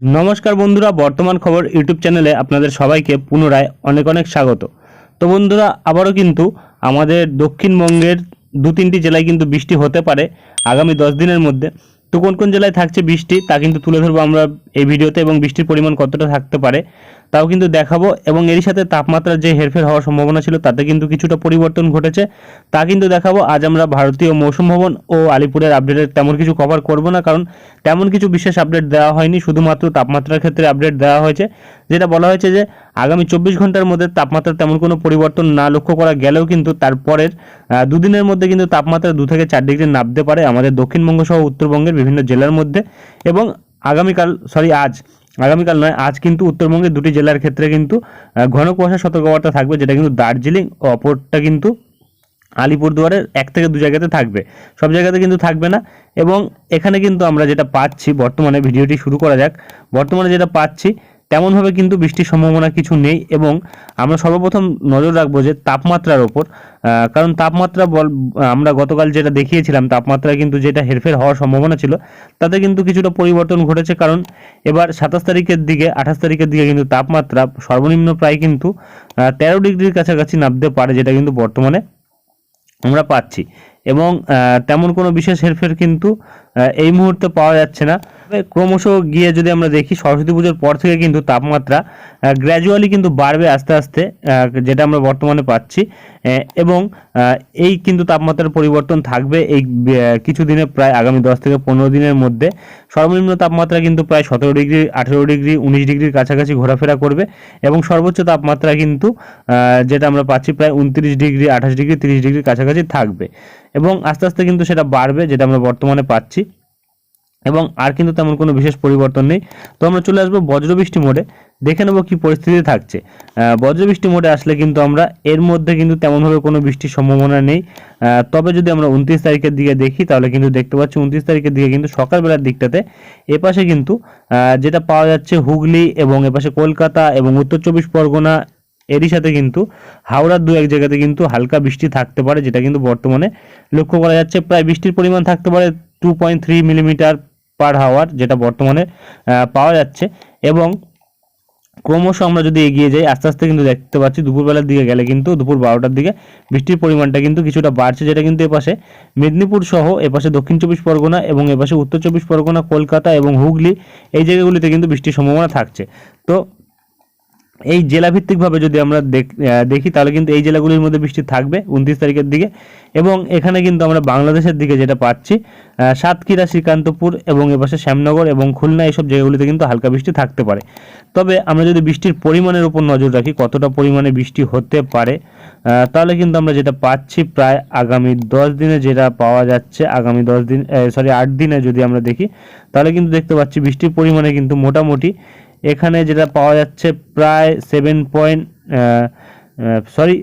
নমস্কার বন্ধুরা, বর্তমান খবর ইউটিউব চ্যানেলে আপনাদের সবাইকে পুনরায় অনেক অনেক স্বাগত। তো বন্ধুরা, আবারও কিন্তু আমাদের দক্ষিণবঙ্গের দু তিনটি জেলায় কিন্তু বৃষ্টি হতে পারে আগামী দশ দিনের মধ্যে। তো কোন কোন জেলায় থাকছে বৃষ্টি তা কিন্তু তুলে ধরবো আমরা এই ভিডিওতে এবং বৃষ্টির পরিমাণ কতটা থাকতে পারে। তাও কিন্তু দেখাবো এবং এরই সাথে তাপমাত্রার যে হেরফের হওয়ার সম্ভাবনা ছিল তাতে কিন্তু কিছুটা পরিবর্তন ঘটেছে। তা কিন্তু দেখাবো, আজ আমরা ভারতীয় মৌসুম ভবন ও আলিপুরের আপডেটের তেমন কিছু কভার করব না, কারণ তেমন কিছু বিশেষ আপডেট দেওয়া হয়নি, শুধুমাত্র তাপমাত্রার ক্ষেত্রে আপডেট দেওয়া হয়েছে। যেটা বলা হয়েছে যে, আগামী চব্বিশ ঘণ্টার মধ্যে তাপমাত্রা তেমন কোনো পরিবর্তন না লক্ষ্য করা গেলেও কিন্তু তারপরের দুদিনের মধ্যে কিন্তু তাপমাত্রা দু থেকে চার ডিগ্রি নামতে পারে আমাদের দক্ষিণবঙ্গ সহ উত্তরবঙ্গের বিভিন্ন জেলার মধ্যে। এবং আগামীকাল সরি আজ আগামীকাল নয়, আজ কিন্তু উত্তরবঙ্গের দুটি জেলার ক্ষেত্রে কিন্তু ঘন কুয়াশা সতর্কবার্তা থাকবে, যেটা কিন্তু দার্জিলিং অপরটা কিন্তু আলিপুরদুয়ারের এক থেকে দু জায়গাতে থাকবে। সব জায়গাতে কিন্তু থাকবে না। এবং এখানে কিন্তু আমরা যেটা পাচ্ছি, বর্তমানে ভিডিওটি শুরু করা যাক। বর্তমানে যেটা পাচ্ছি তেমনভাবে কিন্তু বৃষ্টির সম্ভাবনা কিছু নেই এবং আমরা সর্বপ্রথম নজর রাখব যে তাপমাত্রার ওপর কারণ তাপমাত্রা বল, আমরা গতকাল যেটা দেখিয়েছিলাম, তাপমাত্রা কিন্তু যেটা হেরফের হওয়ার সম্ভাবনা ছিল, তাতে কিন্তু কিছুটা পরিবর্তন ঘটেছে কারণ এবার সাতাশ তারিখের দিকে, আঠাশ তারিখের দিকে কিন্তু তাপমাত্রা সর্বনিম্ন প্রায় কিন্তু তেরো ডিগ্রির কাছাকাছি নামতে পারে যেটা কিন্তু বর্তমানে আমরা পাচ্ছি এবং তেমন কোনো বিশেষ হেরফের কিন্তু এই মুহূর্তে পাওয়া যাচ্ছে না। ক্রমশ গিয়ে যদি আমরা দেখি সরস্বতী পুজোর পর থেকে কিন্তু তাপমাত্রা গ্র্যাজুয়ালি কিন্তু বাড়বে আস্তে আস্তে যেটা আমরা বর্তমানে পাচ্ছি। এবং এই কিন্তু তাপমাত্রার পরিবর্তন থাকবে এই কিছু দিনে প্রায় আগামী দশ থেকে পনেরো দিনের মধ্যে। সর্বনিম্ন তাপমাত্রা কিন্তু প্রায় সতেরো ডিগ্রি, আঠেরো ডিগ্রি, উনিশ ডিগ্রির কাছাকাছি ঘোরাফেরা করবে এবং সর্বোচ্চ তাপমাত্রা কিন্তু যেটা আমরা পাচ্ছি প্রায় উনত্রিশ ডিগ্রি, আঠাশ ডিগ্রি, তিরিশ ডিগ্রির কাছাকাছি থাকবে। এবং আস্তে আস্তে কিন্তু সেটা বাড়বে, যেটা আমরা বর্তমানে পাচ্ছি। এবং আর কিন্তু তেমন কোনো বিশেষ পরিবর্তন নেই। তো আমরা চলে আসব বজ্রবৃষ্টি মোডে। দেখে নেব কি পরিস্থিতি থাকছে। বজ্রবৃষ্টি মোডে আসলে কিন্তু আমরা এর মধ্যে কিন্তু তেমনভাবে কোনো বৃষ্টির সম্ভাবনা নেই। তবে যদি আমরা উনত্রিশ তারিখের দিকে দেখি, তাহলে কিন্তু দেখতে পাচ্ছি উনত্রিশ তারিখের দিকে কিন্তু সকালবেলার দিকটাতে এপাশে কিন্তু যেটা পাওয়া যাচ্ছে হুগলি এবং এপাশে কলকাতা এবং উত্তর চব্বিশ পরগনা, এরই সাথে কিন্তু হাওড়ার দু এক জায়গাতে কিন্তু হালকা বৃষ্টি থাকতে পারে, যেটা কিন্তু বর্তমানে লক্ষ্য করা যাচ্ছে। প্রায় বৃষ্টির পরিমাণ থাকতে পারে two point three millimetre per hour যেটা বর্তমানে পাওয়া যাচ্ছে। এবং ক্রমশ আমরা যদি এগিয়ে যাই, আস্তে আস্তে কিন্তু দেখতে পাচ্ছি দুপুরবেলার দিকে গেলে কিন্তু দুপুর বারোটার দিকে বৃষ্টির পরিমাণটা কিন্তু কিছুটা বাড়ছে, যেটা কিন্তু এপাশে মেদিনীপুর সহ এপাশে দক্ষিণ চব্বিশ পরগনা এবং এপাশে উত্তর চব্বিশ পরগনা, কলকাতা এবং হুগলি এই জায়গাগুলিতে কিন্তু বৃষ্টির সম্ভাবনা থাকছে। তো এই জেলাভিত্তিকভাবে যদি আমরা দেখ- তাহলে কিন্তু এই জেলাগুলির মধ্যে বৃষ্টি থাকবে উনত্রিশ তারিখের দিকে। এবং এখানে কিন্তু আমরা বাংলাদেশের দিকে যেটা পাচ্ছি সাতক্ষীরা, শ্রীকান্তপুর এবং এপাশে শ্যামনগর এবং খুলনা এইসব জায়গাগুলিতে কিন্তু হালকা বৃষ্টি থাকতে পারে। তবে আমরা যদি বৃষ্টির পরিমাণের উপর নজর রাখি, কতটা পরিমাণে বৃষ্টি হতে পারে তাহলে কিন্তু আমরা যেটা পাচ্ছি প্রায় আগামী দশ দিনে যেটা পাওয়া যাচ্ছে, আগামী দশ দিন সরি আট দিনে যদি আমরা দেখি, তাহলে কিন্তু দেখতে পাচ্ছি বৃষ্টির পরিমাণে কিন্তু মোটামুটি এখানে যেটা পাওয়া যাচ্ছে প্রায় seven point sorry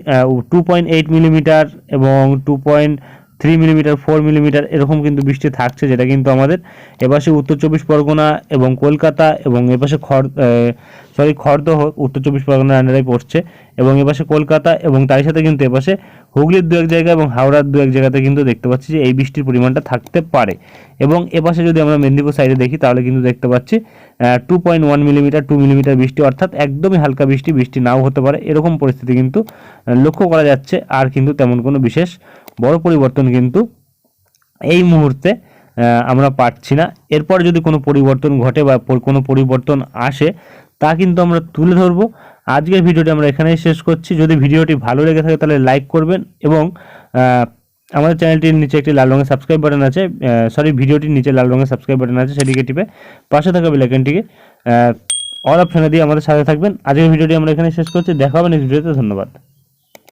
two point eight millimetre এবং two point three millimetre four millimetre এরকম কিন্তু বৃষ্টি থাকছে, যেটা কিন্তু আমাদের এপাশে উত্তর চব্বিশ পরগনা এবং কলকাতা এবং এপাশে খড় সরি খড়দহ উত্তর চব্বিশ পরগনার আন্ডারে পড়ছে এবং এপাশে কলকাতা এবং তার সাথে কিন্তু এপাশে হুগলির দু এক জায়গা এবং হাওড়ার দু এক জায়গাতে কিন্তু দেখতে পাচ্ছি যে এই বৃষ্টির পরিমাণটা থাকতে পারে। এবং এপাশে যদি আমরা মেদিনীপুর সাইডে দেখি, তাহলে কিন্তু দেখতে পাচ্ছি two point one millimetre two millimetre বৃষ্টি, অর্থাৎ একদমই হালকা বৃষ্টি বৃষ্টি নাও হতে পারে। এরকম পরিস্থিতি কিন্তু লক্ষ্য করা যাচ্ছে, আর কিন্তু তেমন কোনো বিশেষ বড় পরিবর্তন কিন্তু এই মুহূর্তে আমরা পাচ্ছি না। এরপর যদি কোনো পরিবর্তন ঘটে বা কোনো পরিবর্তন আসে, তা কিন্তু আমরা তুলে ধরবো। আজকের ভিডিওটি আমরা এখানেই শেষ করছি। যদি ভিডিওটি ভালো লেগে থাকে তাহলে লাইক করবেন এবং আমাদের চ্যানেলটির নিচে একটি লাল রঙের সাবস্ক্রাইব বাটন আছে সরি, ভিডিওটির নিচে লাল রঙের সাবস্ক্রাইব বাটন আছে, সেটিকে টিপে পাশে থাকা বেলাইকনটিকে অল অপশনে দিয়ে আমাদের সাথে থাকবেন। আজকের ভিডিওটি আমরা এখানে শেষ করছি। দেখা হবে নেক্সট ভিডিওতে ধন্যবাদ।